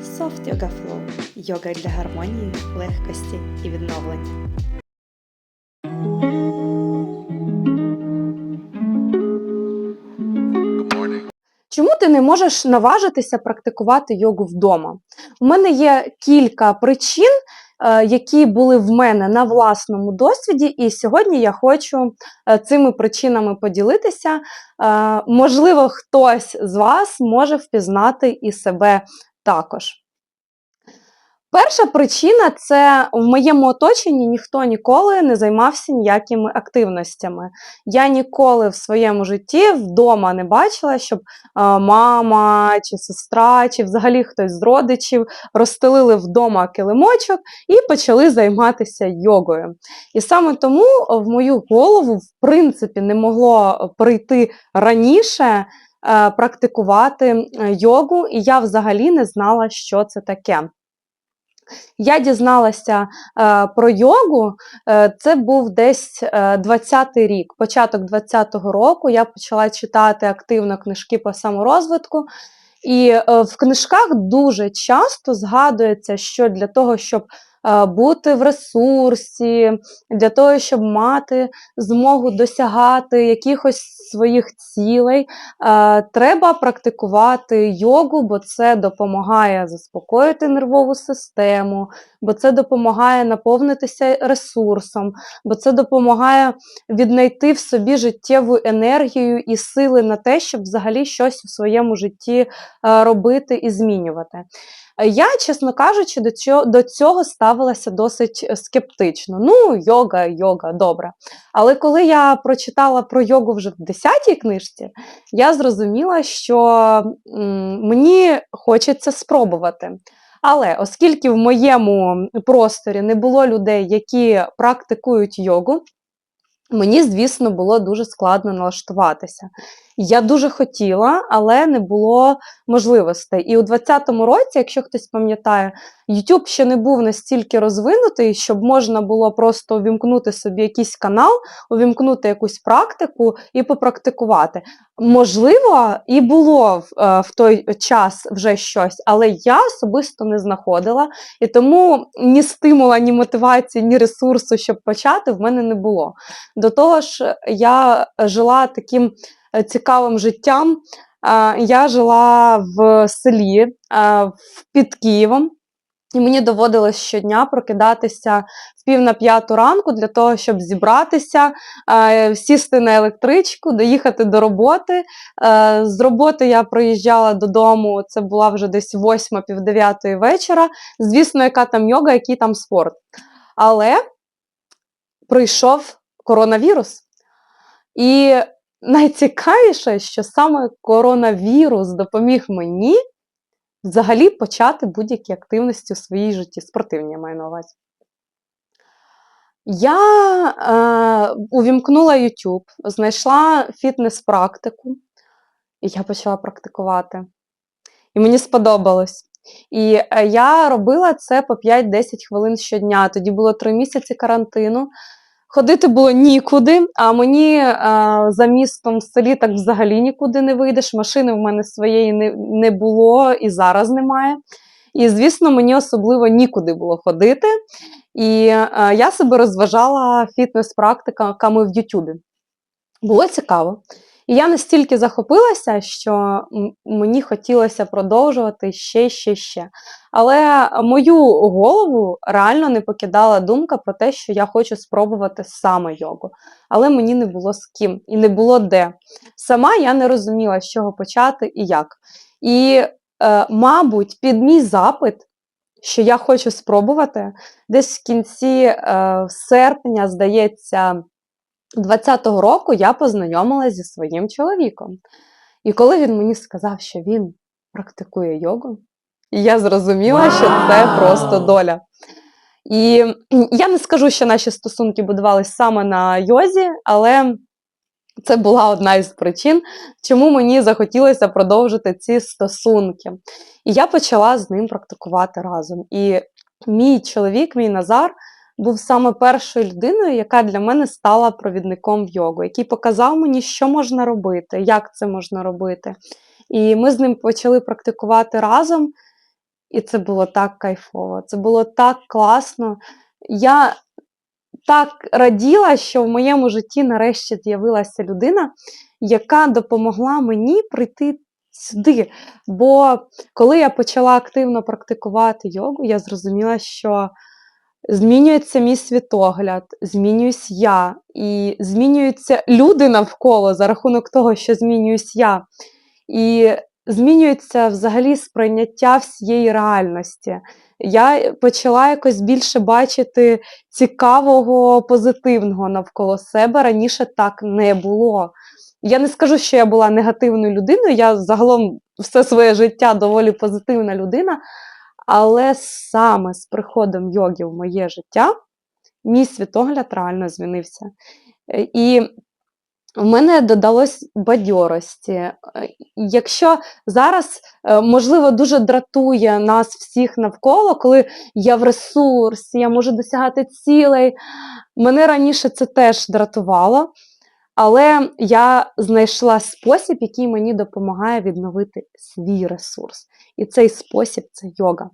Soft Yoga Flow – йога для гармонії, легкості і відновлення. Чому ти не можеш наважитися практикувати йогу вдома? У мене є кілька причин, е, які були в мене на власному досвіді, і сьогодні я хочу е, цими причинами поділитися. Е, Можливо, хтось з вас може впізнати і себе також. Перша причина це в моєму оточенні ніхто ніколи не займався ніякими активностями. Я ніколи в своєму житті вдома не бачила, щоб мама чи сестра, чи взагалі хтось з родичів розстелили вдома килимочок і почали займатися йогою. І саме тому в мою голову, в принципі, не могло прийти раніше. Е, Практикувати е, йогу, і я взагалі не знала, що це таке. Я дізналася е, про йогу. Е, це був десь е, 20-й рік, початок 20-го року. Я почала читати активно книжки по саморозвитку. І е, в книжках дуже часто згадується, що для того, щоб бути в ресурсі, для того, щоб мати змогу досягати якихось своїх цілей, е, треба практикувати йогу, бо це допомагає заспокоїти нервову систему, бо це допомагає наповнитися ресурсом, бо це допомагає віднайти в собі життєву енергію і сили на те, щоб взагалі щось у своєму житті е, робити і змінювати. Я, чесно кажучи, до цього, до цього ставилася досить е, скептично. Ну, йога, йога, добре. Але коли я прочитала про йогу вже в 10-й книжці, я зрозуміла, що м, мені хочеться спробувати. Але оскільки в моєму просторі не було людей, які практикують йогу, мені, звісно, було дуже складно налаштуватися. Я дуже хотіла, але не було можливостей. І у 2020 році, якщо хтось пам'ятає, YouTube ще не був настільки розвинутий, щоб можна було просто увімкнути собі якийсь канал, увімкнути якусь практику і попрактикувати. Можливо, і було в, е, в той час вже щось, але я особисто не знаходила, і тому ні стимула, ні мотивації, ні ресурсу, щоб почати, в мене не було. До того ж, я жила таким е, цікавим життям. Е, Я жила в селі е, під Києвом, і мені доводилось щодня прокидатися в пів на п'яту ранку для того, щоб зібратися, сісти на електричку, доїхати до роботи. З роботи я приїжджала додому, це була вже десь восьма, пів дев'ятої вечора. Звісно, яка там йога, який там спорт. Але прийшов коронавірус. І найцікавіше, що саме коронавірус допоміг мені взагалі почати будь-які активності у своїй житті, спортивні я маю на увазі. Я е, увімкнула YouTube, знайшла фітнес-практику, і я почала практикувати. І мені сподобалось. І е, я робила це по 5-10 хвилин щодня. Тоді було 3 місяці карантину. Ходити було нікуди, а мені е, за містом в селі так взагалі нікуди не вийдеш. Машини в мене своєї не, не було і зараз немає. І, звісно, мені особливо нікуди було ходити. І е, я себе розважала фітнес-практиками в Ютубі. Було цікаво. І я настільки захопилася, що мені хотілося продовжувати ще, ще, ще. Але мою голову реально не покидала думка про те, що я хочу спробувати саме йогу. Але мені не було з ким і не було де. Сама я не розуміла, з чого почати і як. І, е, мабуть, під мій запит, що я хочу спробувати, десь в кінці е, серпня, здається, 20-го року я познайомилася зі своїм чоловіком. І коли він мені сказав, що він практикує йогу, я зрозуміла, що це просто доля. І я не скажу, що наші стосунки будувалися саме на йозі, але це була одна із причин, чому мені захотілося продовжити ці стосунки. І я почала з ним практикувати разом. І мій чоловік, мій Назар, був саме першою людиною, яка для мене стала провідником в йогу, який показав мені, що можна робити, як це можна робити. І ми з ним почали практикувати разом. І це було так кайфово, це було так класно. Я так раділа, що в моєму житті нарешті з'явилася людина, яка допомогла мені прийти сюди. Бо коли я почала активно практикувати йогу, я зрозуміла, що змінюється мій світогляд, змінююсь я, і змінюються люди навколо за рахунок того, що змінююсь я. І змінюється взагалі сприйняття всієї реальності. Я почала якось більше бачити цікавого, позитивного навколо себе. Раніше так не було. Я не скажу, що я була негативною людиною, я загалом все своє життя доволі позитивна людина. Але саме з приходом йоги в моє життя мій світогляд реально змінився. Е, І в мене додалось бадьорості. Е, Якщо зараз, е, можливо, дуже дратує нас всіх навколо, коли я в ресурсі, я можу досягати цілей. Мене раніше це теж дратувало, але я знайшла спосіб, який мені допомагає відновити свій ресурс. І цей спосіб це йога.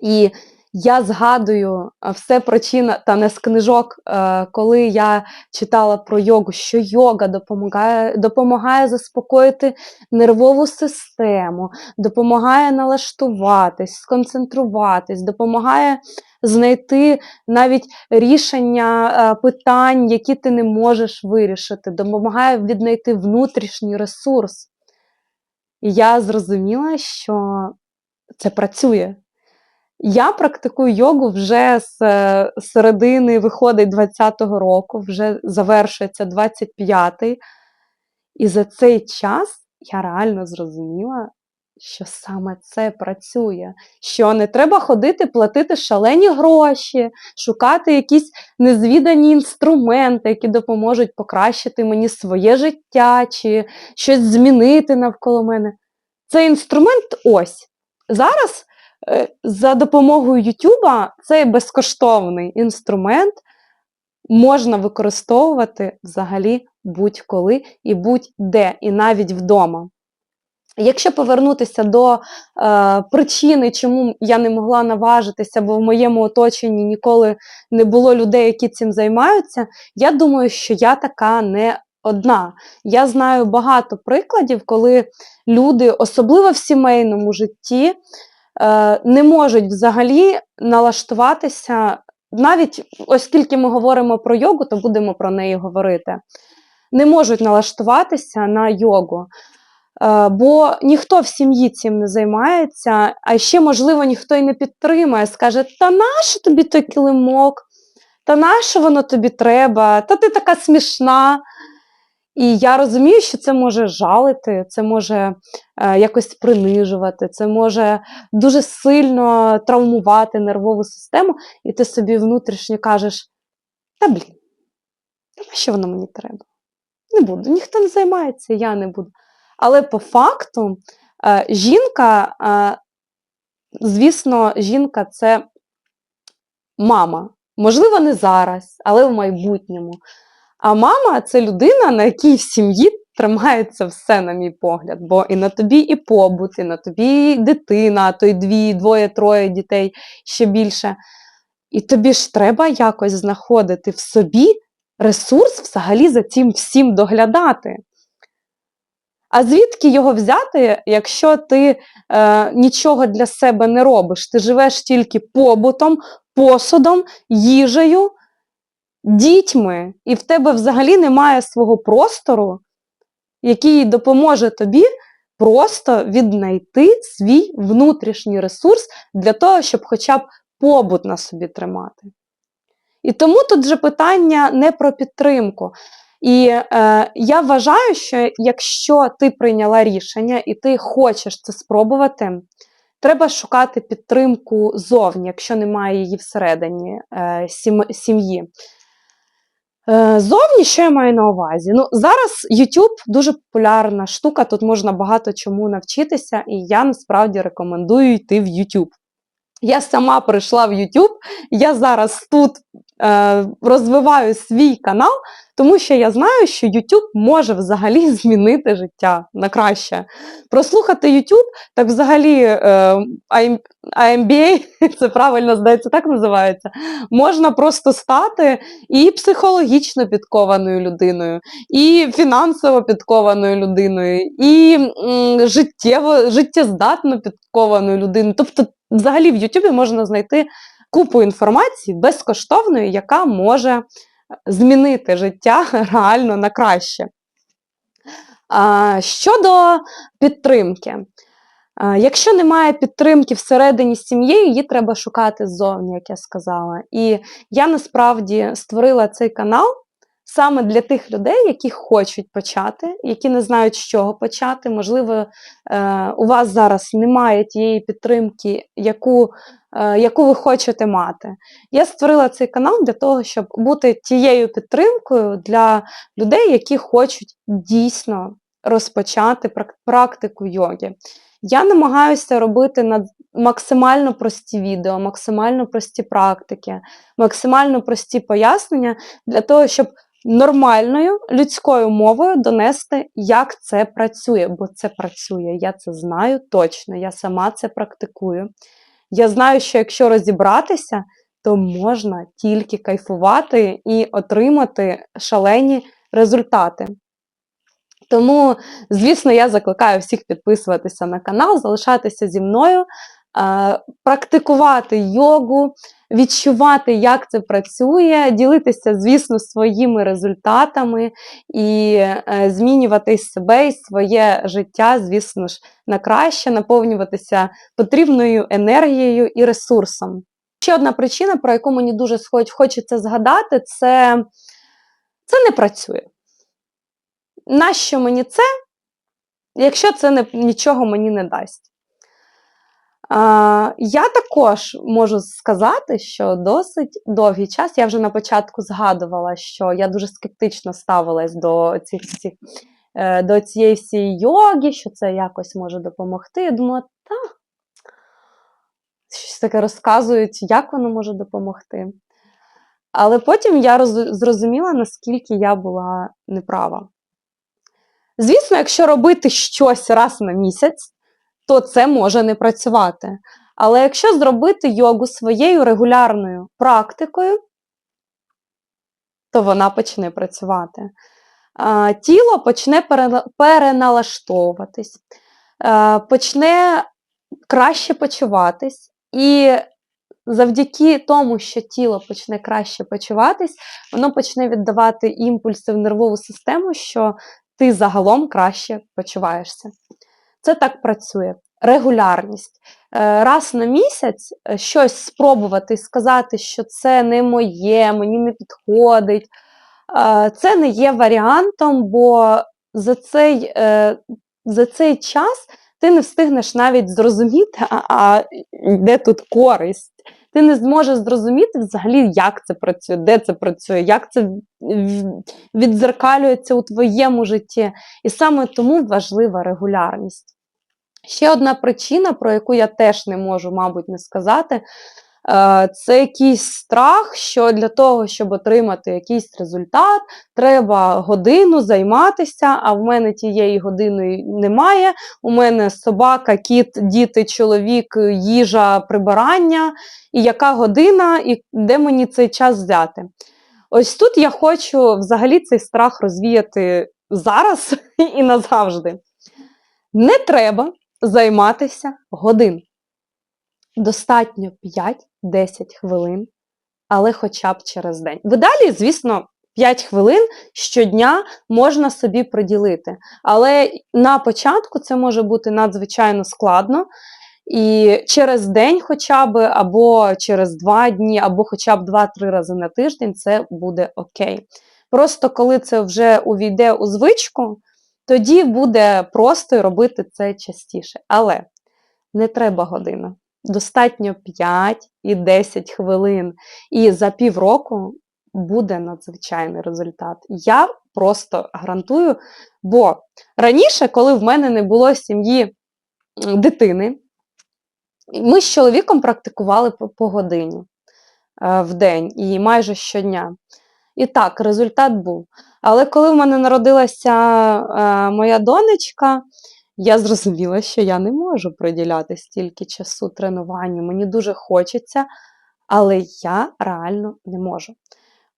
І я згадую все причина та не з книжок, е, коли я читала про йогу, що йога допомагає, допомагає заспокоїти нервову систему, допомагає налаштуватись, сконцентруватись, допомагає знайти навіть рішення е, питань, які ти не можеш вирішити, допомагає віднайти внутрішній ресурс. І я зрозуміла, що це працює. Я практикую йогу вже з е, середини виходить 20-го року, вже завершується 25-й. І за цей час я реально зрозуміла, що саме це працює. Що не треба ходити, платити шалені гроші, шукати якісь незвідані інструменти, які допоможуть покращити мені своє життя чи щось змінити навколо мене. Цей інструмент ось. Зараз за допомогою Ютуба цей безкоштовний інструмент можна використовувати взагалі будь-коли і будь-де, і навіть вдома. Якщо повернутися до е, причини, чому я не могла наважитися, бо в моєму оточенні ніколи не було людей, які цим займаються, я думаю, що я така не одна. Я знаю багато прикладів, коли люди, особливо в сімейному житті, е, не можуть взагалі налаштуватися. Навіть оскільки ми говоримо про йогу, то будемо про неї говорити. Не можуть налаштуватися на йогу. Е, Бо ніхто в сім'ї цим не займається, а ще, можливо, ніхто й не підтримає, скаже: Та нащо тобі той килимок? Та нащо воно тобі треба? Та ти така смішна. І я розумію, що це може жалити, це може е, якось принижувати, це може дуже сильно травмувати нервову систему, і ти собі внутрішньо кажеш: та блін, що воно мені треба? Не буду, ніхто не займається, я не буду. Але по факту е, жінка, е, звісно, жінка це мама. Можливо, не зараз, але в майбутньому. А мама це людина, на якій в сім'ї тримається все, на мій погляд. Бо і на тобі і побут, і на тобі і дитина, а то й дві, двоє, троє дітей ще більше. І тобі ж треба якось знаходити в собі ресурс взагалі за цим всім доглядати. А звідки його взяти, якщо ти е, нічого для себе не робиш? Ти живеш тільки побутом, посудом, їжею, дітьми, і в тебе взагалі немає свого простору, який допоможе тобі просто віднайти свій внутрішній ресурс для того, щоб хоча б побут на собі тримати. І тому тут же питання не про підтримку. І е, я вважаю, що якщо ти прийняла рішення і ти хочеш це спробувати, треба шукати підтримку зовні, якщо немає її всередині е, сім'ї. Е, Зовні, що я маю на увазі? Ну, зараз YouTube дуже популярна штука, тут можна багато чому навчитися, і я насправді рекомендую йти в YouTube. Я сама прийшла в YouTube, я зараз тут е, розвиваю свій канал Тому що я знаю, що YouTube може взагалі змінити життя на краще. Прослухати YouTube, так взагалі е, IM- IMBA, це правильно здається, так називається. Можна просто стати і психологічно підкованою людиною, і фінансово підкованою людиною, і життєво, життєздатно підкованою людиною. Тобто, взагалі в Ютубі можна знайти купу інформації безкоштовної, яка може змінити життя реально на краще. Щодо підтримки. Якщо немає підтримки всередині сім'ї, її треба шукати ззовні, як я сказала. І я насправді створила цей канал саме для тих людей, які хочуть почати, які не знають, з чого почати. Можливо, е, у вас зараз немає тієї підтримки, яку, е, яку ви хочете мати. Я створила цей канал для того, щоб бути тією підтримкою для людей, які хочуть дійсно розпочати прак- практику йоги. Я намагаюся робити максимально прості відео, максимально прості практики, максимально прості пояснення для того, щоб нормальною людською мовою донести, як це працює, бо це працює. Я це знаю точно, я сама це практикую. Я знаю, що якщо розібратися, то можна тільки кайфувати і отримати шалені результати. Тому, звісно, я закликаю всіх підписуватися на канал, залишатися зі мною, практикувати йогу, відчувати, як це працює, ділитися, звісно, своїми результатами і е, змінювати себе і своє життя, звісно ж, на краще, наповнюватися потрібною енергією і ресурсом. Ще одна причина, про яку мені дуже хочеться згадати, це, це не працює. Нащо мені це, якщо це не, нічого мені не дасть? Я також можу сказати, що досить довгий час, я вже на початку згадувала, що я дуже скептично ставилась до, цих всіх, е, до цієї всієї йоги, що це якось може допомогти. Я думала, та, щось таке розказують, як воно може допомогти. Але потім я роз- зрозуміла, наскільки я була неправа. Звісно, якщо робити щось раз на місяць, то це може не працювати. Але якщо зробити йогу своєю регулярною практикою, то вона почне працювати. Тіло почне переналаштовуватись, е, почне краще почуватись, і завдяки тому, що тіло почне краще почуватись, воно почне віддавати імпульси в нервову систему, що ти загалом краще почуваєшся. Це так працює. Регулярність. Е, Раз на місяць е, щось спробувати сказати, що це не моє, мені не підходить. е, Це не є варіантом, бо за цей, за цей час ти не встигнеш навіть зрозуміти, а, а де тут користь. Ти не зможеш зрозуміти взагалі, як це працює, де це працює, як це в- віддзеркалюється у твоєму житті. І саме тому важлива регулярність. Ще одна причина, про яку я теж не можу, мабуть, не сказати, е, це якийсь страх, що для того, щоб отримати якийсь результат, треба годину займатися, а в мене тієї години немає. У мене собака, кіт, діти, чоловік, їжа, прибирання. І яка година, і де мені цей час взяти? Ось тут я хочу взагалі цей страх розвіяти зараз і назавжди. Не треба займатися годин. Достатньо 5-10 хвилин, але хоча б через день. В ідеалі, звісно, 5 хвилин щодня можна собі приділити. Але на початку це може бути надзвичайно складно. І через день, хоча б, або через 2 дні, або хоча б 2-3 рази на тиждень це буде окей. Просто коли це вже увійде у звичку, тоді буде просто робити це частіше. Але не треба година. Достатньо 5 і 10 хвилин. І за півроку буде надзвичайний результат. Я просто гарантую, бо раніше, коли в мене не було сім'ї дитини, ми з чоловіком практикували по, годині е, в день і майже щодня. І так, результат був. Але коли в мене народилася е, моя донечка, я зрозуміла, що я не можу приділяти стільки часу тренуванню. Мені дуже хочеться, але я реально не можу.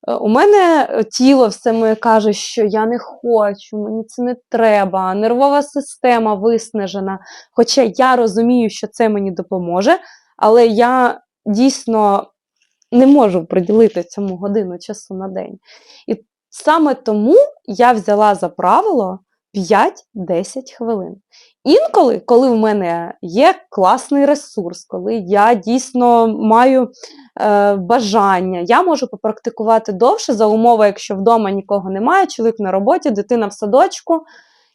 Е, У мене е, тіло все моє каже, що я не хочу, мені це не треба, нервова система виснажена. Хоча я розумію, що це мені допоможе, але я дійсно не можу приділити цьому годину часу на день. І саме тому я взяла за правило 5-10 хвилин. Інколи, коли в мене є класний ресурс, коли я дійсно маю е, бажання, я можу попрактикувати довше за умови, якщо вдома нікого немає, чоловік на роботі, дитина в садочку,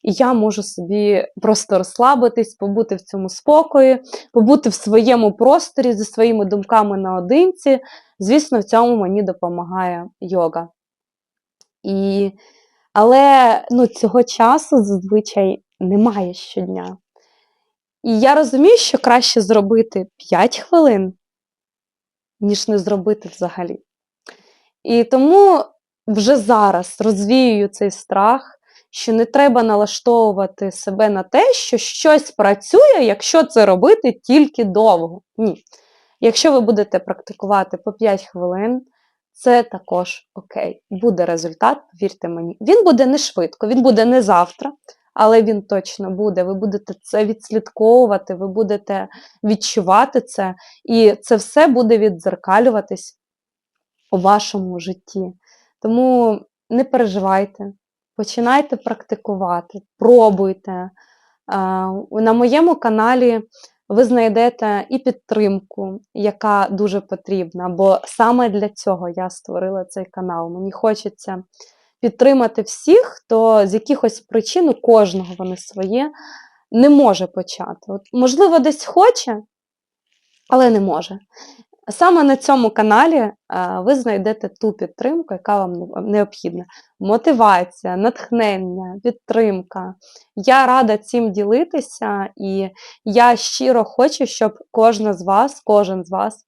і я можу собі просто розслабитись, побути в цьому спокої, побути в своєму просторі зі своїми думками наодинці. Звісно, в цьому мені допомагає йога. І... Але ну, цього часу зазвичай немає щодня. І я розумію, що краще зробити 5 хвилин, ніж не зробити взагалі. І тому вже зараз розвіюю цей страх, що не треба налаштовувати себе на те, що щось працює, якщо це робити тільки довго. Ні. Якщо ви будете практикувати по 5 хвилин, це також окей. Буде результат, повірте мені. Він буде не швидко, він буде не завтра, але він точно буде. Ви будете це відслідковувати, ви будете відчувати це, і це все буде віддзеркалюватись у вашому житті. Тому не переживайте, починайте практикувати, пробуйте. На моєму каналі ви знайдете і підтримку, яка дуже потрібна, бо саме для цього я створила цей канал. Мені хочеться підтримати всіх, хто з якихось причин, у кожного вони своє, не може почати. От, можливо, десь хоче, але не може. Саме на цьому каналі е, ви знайдете ту підтримку, яка вам необхідна. Мотивація, натхнення, підтримка. Я рада цим ділитися, і я щиро хочу, щоб кожна з вас, кожен з вас,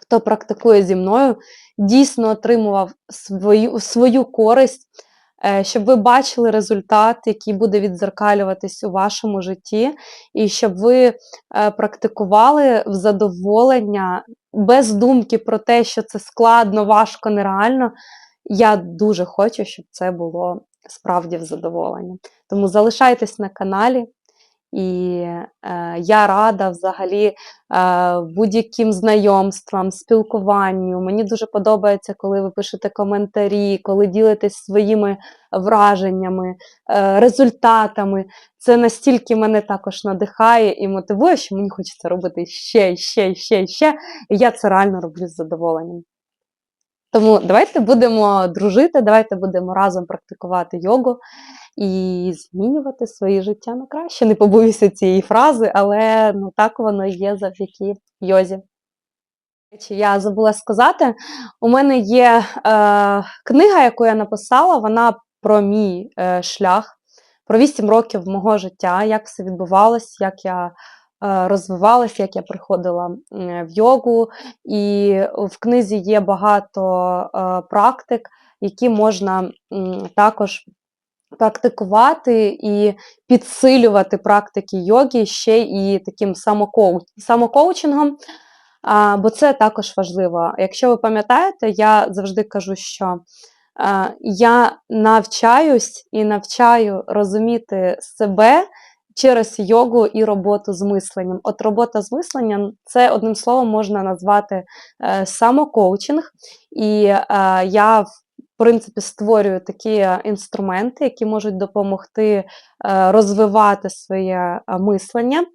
хто практикує зі мною, дійсно отримував свою, свою користь, е, щоб ви бачили результат, який буде відзеркалюватись у вашому житті, і щоб ви е, практикували в задоволення без думки про те, що це складно, важко, нереально. Я дуже хочу, щоб це було справді в задоволення. Тому залишайтесь на каналі, і е, я рада взагалі е, будь-яким знайомствам, спілкуванню. Мені дуже подобається, коли ви пишете коментарі, коли ділитесь своїми враженнями, е, результатами. Це настільки мене також надихає і мотивує, що мені хочеться робити ще, ще, ще, ще. І я це реально роблю з задоволенням. Тому давайте будемо дружити, давайте будемо разом практикувати йогу і змінювати своє життя на краще. Не побоюся цієї фрази, але ну, так воно є завдяки йозі. Я забула сказати, у мене є е, книга, яку я написала, вона про мій е, шлях, про 8 років мого життя, як все відбувалось, як я е, розвивалась, як я приходила в йогу. І в книзі є багато е, практик, які можна м, також практикувати і підсилювати практики йоги ще і таким самокоу- самокоучингом. Бо це також важливо. Якщо ви пам'ятаєте, я завжди кажу, що я навчаюсь і навчаю розуміти себе через йогу і роботу з мисленням. От робота з мисленням це одним словом можна назвати е, самокоучинг. І е, я в принципі створюю такі е, інструменти, які можуть допомогти е, розвивати своє е, мислення.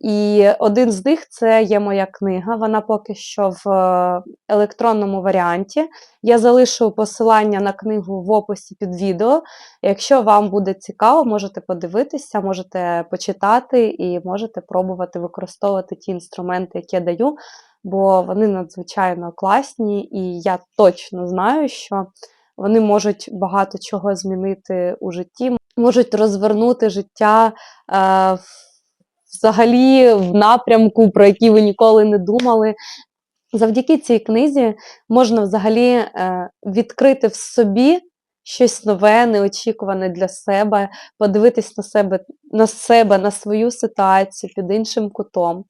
І один з них це є моя книга. Вона поки що в електронному варіанті. Я залишу посилання на книгу в описі під відео. Якщо вам буде цікаво, можете подивитися, можете почитати і можете пробувати використовувати ті інструменти, які я даю, бо вони надзвичайно класні, і я точно знаю, що вони можуть багато чого змінити у житті, можуть розвернути життя е, взагалі в напрямку, про який ви ніколи не думали. Завдяки цій книзі можна взагалі е, відкрити в собі щось нове, неочікуване для себе, подивитись на себе, на себе, на свою ситуацію під іншим кутом.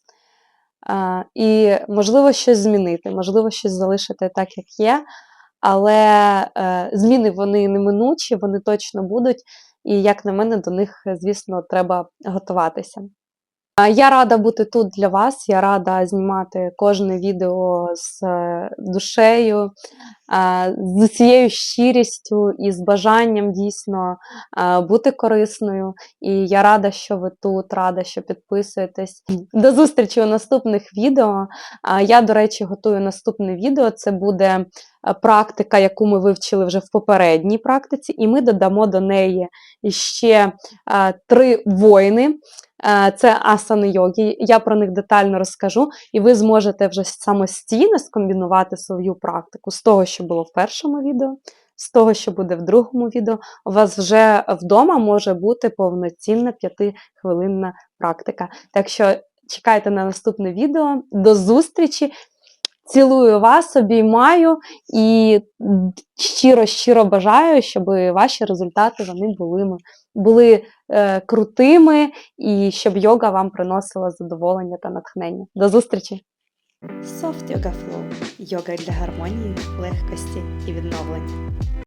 Е, і, можливо, щось змінити, можливо, щось залишити так, як є, але е, зміни вони неминучі, вони точно будуть, і, як на мене, до них, е, звісно, треба готуватися. Я рада бути тут для вас. Я рада знімати кожне відео з е, душею, з усією щирістю і з бажанням дійсно бути корисною. І я рада, що ви тут, рада, що підписуєтесь. До зустрічі у наступних відео. Я, до речі, готую наступне відео. Це буде е, практика, яку ми вивчили вже в попередній практиці, і ми додамо до неї ще три воїни. Е, Це асани йоги. Я про них детально розкажу, і ви зможете вже самостійно скомбінувати свою практику з того, що було в першому відео, з того, що буде в другому відео. У вас вже вдома може бути повноцінна п'ятихвилинна практика. Так що чекайте на наступне відео. До зустрічі! Цілую вас, обіймаю і щиро щиро бажаю, щоб ваші результати вони були, були е, крутими і щоб йога вам приносила задоволення та натхнення. До зустрічі! Soft Yoga Flow – йога для гармонії, легкості і відновлення.